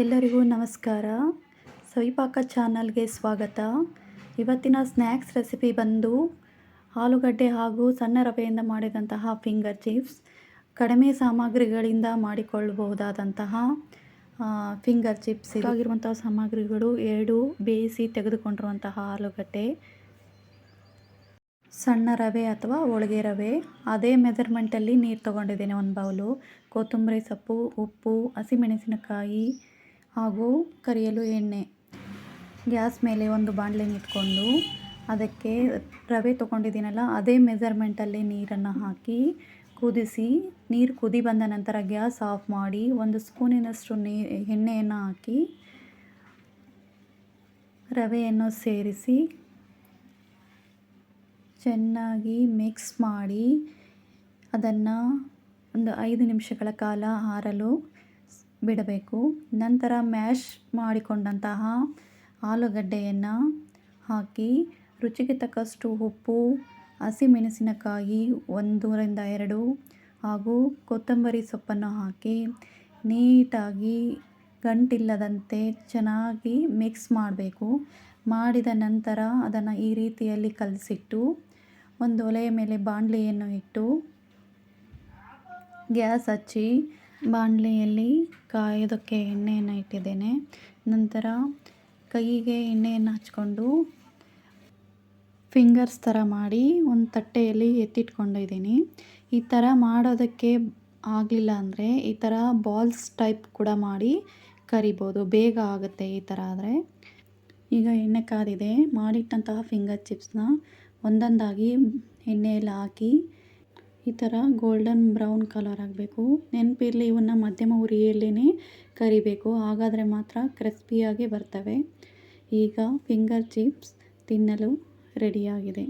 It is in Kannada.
ಎಲ್ಲರಿಗೂ ನಮಸ್ಕಾರ. ಸವಿಪಾಕ ಚಾನಲ್ಗೆ ಸ್ವಾಗತ. ಇವತ್ತಿನ ಸ್ನ್ಯಾಕ್ಸ್ ರೆಸಿಪಿ ಬಂದು ಆಲೂಗಡ್ಡೆ ಹಾಗೂ ಸಣ್ಣ ರವೆಯಿಂದ ಮಾಡಿದಂತಹ ಫಿಂಗರ್ ಚಿಪ್ಸ್. ಕಡಿಮೆ ಸಾಮಗ್ರಿಗಳಿಂದ ಮಾಡಿಕೊಳ್ಳಬಹುದಾದಂತಹ ಫಿಂಗರ್ ಚಿಪ್ಸ್. ಇದಾಗಿರುವಂತಹ ಸಾಮಗ್ರಿಗಳು ಎರಡು ಬೇಯಿಸಿ ತೆಗೆದುಕೊಂಡಿರುವಂತಹ ಆಲೂಗಡ್ಡೆ. ಸಣ್ಣ ರವೆ ಅಥವಾ ಹೋಳಿಗೆ ರವೆ. ಅದೇ ಮೆಜರ್ಮೆಂಟಲ್ಲಿ ನೀರು ತೊಗೊಂಡಿದ್ದೇನೆ ಒಂದು ಬೌಲು. ಕೊತ್ತಂಬರಿ ಸೊಪ್ಪು, ಉಪ್ಪು, ಹಸಿಮೆಣಸಿನಕಾಯಿ ಹಾಗೂ ಕರಿಯಲು ಎಣ್ಣೆ. ಗ್ಯಾಸ್ ಮೇಲೆ ಒಂದು ಬಾಣಲೆ ಇಟ್ಕೊಂಡು ಅದಕ್ಕೆ ರವೆ ತೊಗೊಂಡಿದ್ದೀನಲ್ಲ, ಅದೇ ಮೆಜರ್ಮೆಂಟಲ್ಲಿ ನೀರನ್ನು ಹಾಕಿ ಕುದಿಸಿ, ನೀರು ಕುದಿ ಬಂದ ನಂತರ ಗ್ಯಾಸ್ ಆಫ್ ಮಾಡಿ ಒಂದು ಸ್ಪೂನಿನಷ್ಟು ನೀ, ಎಣ್ಣೆಯನ್ನು ಹಾಕಿ ರವೆಯನ್ನು ಸೇರಿಸಿ ಚೆನ್ನಾಗಿ ಮಿಕ್ಸ್ ಮಾಡಿ ಅದನ್ನು ಒಂದು ಐದು ನಿಮಿಷಗಳ ಕಾಲ ಆರಲು ಸ್- ಬಿಡಬೇಕು. ನಂತರ ಮ್ಯಾಶ್ ಮಾಡಿಕೊಂಡಂತಹ ಆಲೂಗಡ್ಡೆಯನ್ನು ಹಾಕಿ, ರುಚಿಗೆ ತಕ್ಕಷ್ಟು ಉಪ್ಪು, ಹಸಿಮೆಣಸಿನಕಾಯಿ ಒಂದರಿಂದ ಎರಡು ಹಾಗೂ ಕೊತ್ತಂಬರಿ ಸೊಪ್ಪನ್ನು ಹಾಕಿ ನೀಟಾಗಿ ಗಂಟಿಲ್ಲದಂತೆ ಚೆನ್ನಾಗಿ ಮಿಕ್ಸ್ ಮಾಡಬೇಕು. ಮಾಡಿದ ನಂತರ ಅದನ್ನು ಈ ರೀತಿಯಲ್ಲಿ ಕಲಸಿಟ್ಟು ಒಂದು ಒಲೆಯ ಮೇಲೆ ಬಾಣಲೆಯನ್ನು ಇಟ್ಟು ಗ್ಯಾಸ್ ಹಚ್ಚಿ ಬಾಣಲೆಯಲ್ಲಿ ಕಾಯೋದಕ್ಕೆ ಎಣ್ಣೆಯನ್ನು ಇಟ್ಟಿದ್ದೇನೆ. ನಂತರ ಕೈಗೆ ಎಣ್ಣೆಯನ್ನು ಹಚ್ಕೊಂಡು ಫಿಂಗರ್ಸ್ ಥರ ಮಾಡಿ ಒಂದು ತಟ್ಟೆಯಲ್ಲಿ ಎತ್ತಿಟ್ಕೊಂಡಿದ್ದೀನಿ ಈ ಥರ ಮಾಡೋದಕ್ಕೆ ಆಗಲಿಲ್ಲ ಅಂದರೆ ಈ ಥರ ಬಾಲ್ಸ್ ಟೈಪ್ ಕೂಡ ಮಾಡಿ ಕರಿಬೋದು. ಬೇಗ ಆಗುತ್ತೆ ಈ ಥರ ಆದರೆ. ಈಗ ಎಣ್ಣೆ ಕಾದಿದೆ. ಮಾಡಿಟ್ಟಂತಹ ಫಿಂಗರ್ ಚಿಪ್ಸ್ನ ಒಂದೊಂದಾಗಿ ಎಣ್ಣೆಯಲ್ಲಿ ಹಾಕಿ ಈ ಥರ ಗೋಲ್ಡನ್ ಬ್ರೌನ್ ಕಲರ್ ಆಗಬೇಕು. ನೆನಪಿರಲಿ ಇವನ್ನ ಮಧ್ಯಮ ಉರಿಯಲ್ಲೇ ಕರಿಬೇಕು. ಹಾಗಾದರೆ ಮಾತ್ರ ಕ್ರಿಸ್ಪಿಯಾಗಿ ಬರ್ತವೆ. ಈಗ ಫಿಂಗರ್ ಚಿಪ್ಸ್ ತಿನ್ನಲು ರೆಡಿಯಾಗಿದೆ